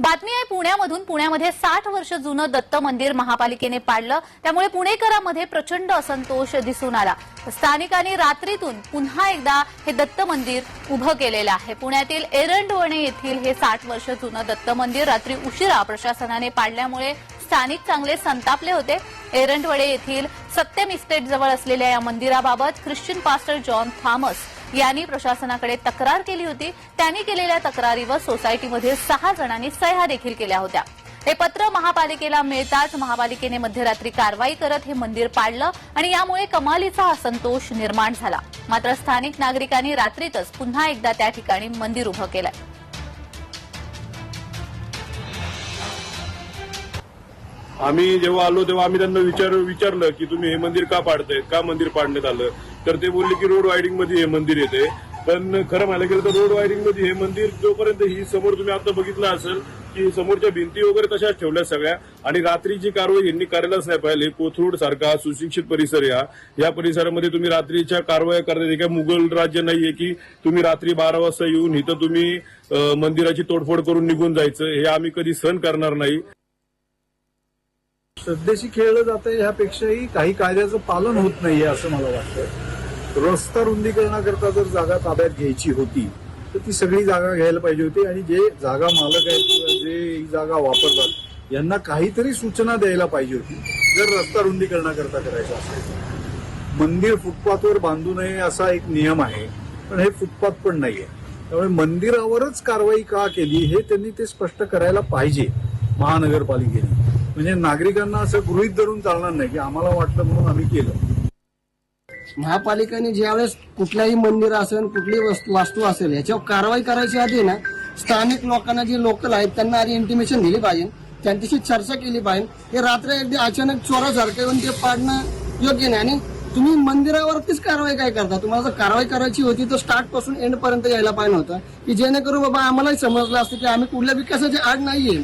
बातमी आहे पुण्यामधून. पुण्यामध्ये साठ वर्ष जुनं दत्त मंदिर महापालिकेने पाडलं. त्यामुळे पुणेकरांमध्ये प्रचंड असंतोष दिसून आला. स्थानिकांनी रात्रीतून पुन्हा एकदा हे दत्त मंदिर उभं केलेलं आहे. पुण्यातील एरंडवणे येथील हे साठ वर्ष जुनं दत्त मंदिर रात्री उशिरा प्रशासनाने पाडल्यामुळे स्थानिक चांगले संतापले होते. एरंडवडे येथील सत्यम इस्टेट जवळ असलेल्या या मंदिराबाबत ख्रिश्चन पास्टर जॉन थॉमस यांनी प्रशासनाकडे तक्रार केली होती. त्यांनी केलेल्या तक्रारीवर सोसायटीमध्ये सहा जणांनी सह्या देखील केल्या होत्या. हे पत्र महापालिकेला मिळताच महापालिकेने मध्यरात्री कारवाई करत हे मंदिर पाडलं आणि यामुळे कमालीचा असंतोष निर्माण झाला. मात्र स्थानिक नागरिकांनी रात्रीतच पुन्हा एकदा त्या ठिकाणी मंदिर उभं केलंय. आम्ही जेव्हा आलो तेव्हा आम्ही त्यांना विचार विचारलं की तुम्ही हे मंदिर का पाडताय का मंदिर पाडण्यात आलं? तर ते बोलले की रोड वायडिंगमध्ये हे मंदिर येते पण खरं म्हणायला गेलं तर रोड वायरिंगमध्ये हे मंदिर जोपर्यंत ही समोर तुम्ही आता बघितलं असेल की समोरच्या भिंती वगैरे तशाच ठेवल्या सगळ्या आणि रात्रीची कारवाई यांनी करायलाच नाही पाहिजे कोथरूड सारखा सुशिक्षित परिसर या. या परिसरामध्ये तुम्ही रात्रीच्या कारवाया करता काय मुघल राज्य नाहीये की तुम्ही रात्री बारा वाजता येऊन इथं तुम्ही मंदिराची तोडफोड करून निघून जायचं. हे आम्ही कधी सहन करणार नाही. श्रद्धेशी खेळलं जातं ह्यापेक्षाही काही कायद्याचं पालन होत नाहीये असं मला वाटतं रस्ता रुंदीकरणाकरता जर जागा ताब्यात घ्यायची होती तर ती सगळी जागा घ्यायला पाहिजे होती आणि जे जागा मालक आहेत किंवा जे जागा वापरतात यांना काहीतरी सूचना द्यायला पाहिजे होती जर रस्ता रुंदीकरणाकरता करायचं असेल. मंदिर फुटपाथवर बांधू नये असा एक नियम आहे पण हे फुटपाथ पण नाहीये. त्यामुळे मंदिरावरच कारवाई का केली हे त्यांनी ते स्पष्ट करायला पाहिजे महानगरपालिकेने. म्हणजे नागरिकांना असं गृहित धरून चालणार नाही की आम्हाला वाटलं म्हणून आम्ही केलं. महापालिकेने ज्यावेळेस कुठल्याही मंदिर असेल कुठलीही वस्तू वास्तू असेल याच्यावर कारवाई करायची आधी ना स्थानिक लोकांना जे लोकल आहेत त्यांना आधी इंटिमेशन दिली पाहिजे. त्यांच्याशी चर्चा केली पाहिजे. हे रात्र एकदा अचानक चोरासारखं येऊन ते पाडणं योग्य नाही. आणि तुम्ही मंदिरावरतीच कारवाई काय करता? तुम्हाला जर कारवाई करायची होती तर स्टार्टपासून एंड पर्यंत यायला पाहिजे होतं. की जेणेकरून बाबा आम्हालाही समजलं असतं की आम्ही कुठल्या विकासाची आड नाहीये.